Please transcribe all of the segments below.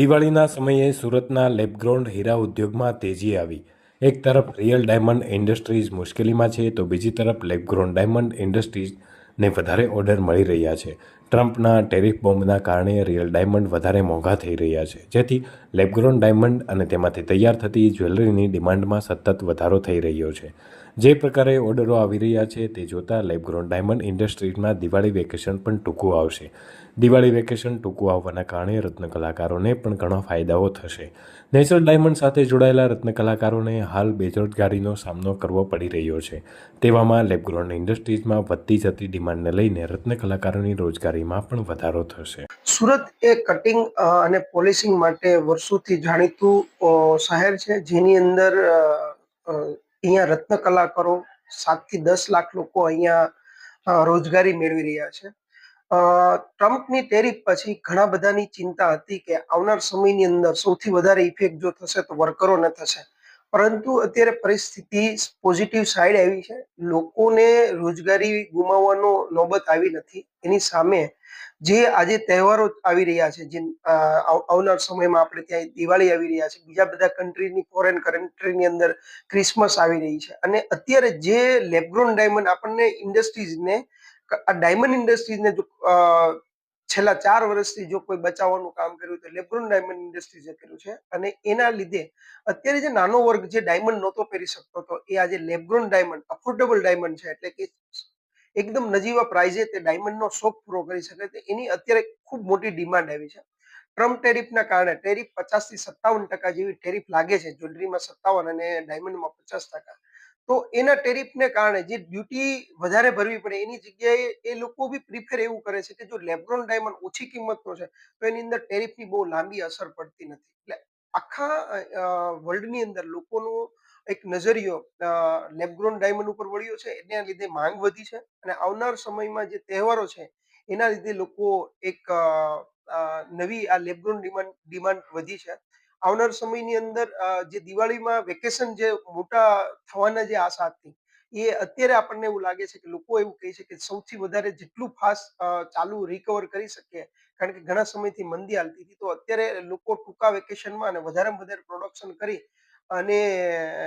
દિવાળીના સમયે સુરતના લેબગ્રાઉન્ડ હીરા ઉદ્યોગમાં તેજી આવી. એક તરફ રિયલ ડાયમંડ ઇન્ડસ્ટ્રીઝ મુશ્કેલીમાં છે, તો બીજી તરફ લેબગ્રાઉન્ડ ડાયમંડ ઇન્ડસ્ટ્રીઝને વધારે ઓર્ડર મળી રહ્યા છે. ટ્રમ્પના ટેરિફ બોમ્બના કારણે રિયલ ડાયમંડ વધારે મોંઘા થઈ રહ્યા છે. જેથી લેબગ્રોન ડાયમંડ અને તેમાંથી તૈયાર થતી જ્વેલરીની ડિમાન્ડમાં સતત વધારો થઈ રહ્યો છે. જે પ્રકારે ઓર્ડરો આવી રહ્યા છે તે જોતાં લેબગ્રોન ડાયમંડ ઇન્ડસ્ટ્રીઝમાં દિવાળી વેકેશન પણ ટૂંકું આવશે. દિવાળી વેકેશન ટૂંકું આવવાના કારણે રત્ન કલાકારોને પણ ઘણા ફાયદાઓ થશે. નેચરલ ડાયમંડ સાથે જોડાયેલા રત્ન કલાકારોને હાલ બેરોજગારીનો સામનો કરવો પડી રહ્યો છે. તેવામાં લેબગ્રોન ઇન્ડસ્ટ્રીઝમાં વધતી જતી ડિમાન્ડને લઈને રત્ન કલાકારોની રોજગારીમાં પણ વધારો થશે. સુરત એ કટિંગ અને પોલિશિંગ માટે વર્ષોથી જાણીતું શહેર છે, જેની અંદર અહીંયા રત્ન કલાકારો સાતથી દસ લાખ લોકો અહીંયા રોજગારી મેળવી રહ્યા છે. ટ્રમ્પની ટેરિફ પછી ઘણા બધાની ચિંતા હતી કે આવનાર સમયની અંદર સૌથી વધારે ઇફેક્ટ જો થશે તો વર્કરોને થશે. પરંતુ અત્યારે પરિસ્થિતિ પોઝિટિવ સાઈડ આવી છે. લોકોને રોજગારી ગુમાવવાનો નોબત આવી નથી. એની સામે જે આજે તહેવારો આવી રહ્યા છે, જે આવનાર સમયમાં આપણે ત્યાં દિવાળી આવી રહ્યા છે, બીજા બધા કન્ટ્રીની ફોરેન કન્ટ્રીની અંદર ક્રિસમસ આવી રહી છે. અને અત્યારે જે લેબગ્રોન ડાયમંડ આપણને ઇન્ડસ્ટ્રીઝને આ ડાયમંડ ઇન્ડસ્ટ્રીઝને જો છેલ્લા ચાર વર્ષથી જો કોઈ બચાવવાનું કામ કર્યું તો લેબ્રોન ડાયમંડ ઇન્ડસ્ટ્રીઝે કર્યું છે અને એના લીધે અત્યારે જે નાનો વર્ગ જે ડાયમંડ નહોતો પહેરી શકતો હતો એ આજે લેબ્રોન ડાયમંડ, અફોર્ડેબલ ડાયમંડ છે એટલે કે એકદમ નજીવા પ્રાઇઝે તે ડાયમંડનો શોખ પૂરો કરી શકે તો એની અત્યારે ખૂબ મોટી ડિમાન્ડ આવી છે. ટ્રમ્પ ટેરિફના કારણે ટેરિફ પચાસથી સત્તાવન ટકા જેવી ટેરિફ લાગે છે. જ્વેલરીમાં સત્તાવન અને ડાયમંડમાં પચાસ ટકા. તો એના ટેરિફને કારણે જે ડ્યુટી વધારે ભરવી પડે, એની જગ્યાએ એ લોકો બી પ્રિફેર એવું કરે છે કે જો લેબ્રોન ડાયમંડ ઓછી કિંમતનો છે, તો એની અંદર ટેરિફની બહુ લાંબી અસર પડતી નથી. એટલે આખા વર્લ્ડની અંદર લોકોનો એક નજરિયો લેબગ્રોન ડાયમંડ ઉપર વળ્યો છે, એના લીધે માંગ વધી છે અને આવનાર સમયમાં જે તહેવારો છે, એના લીધે લોકો એક નવી આ લેબગ્રોન ડિમાન્ડ ડિમાન્ડ વધી છે. આવનાર સમયની અંદર જે દિવાળીમાં વેકેશન જે મોટા થવાના જે આશા હતી, એ અત્યારે આપણને એવું લાગે છે કે લોકો એવું કહે છે કે સૌથી વધારે જેટલું ફાસ્ટ ચાલુ રિકવર કરી શકીએ કારણ કે ઘણા સમયથી મંદી હાલતી હતી, તો અત્યારે લોકો ટૂંકા વેકેશનમાં અને વધારેમાં વધારે પ્રોડક્શન કરી અને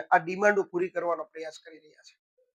આ ડિમાન્ડો પૂરી કરવાનો પ્રયાસ કરી રહ્યા છે.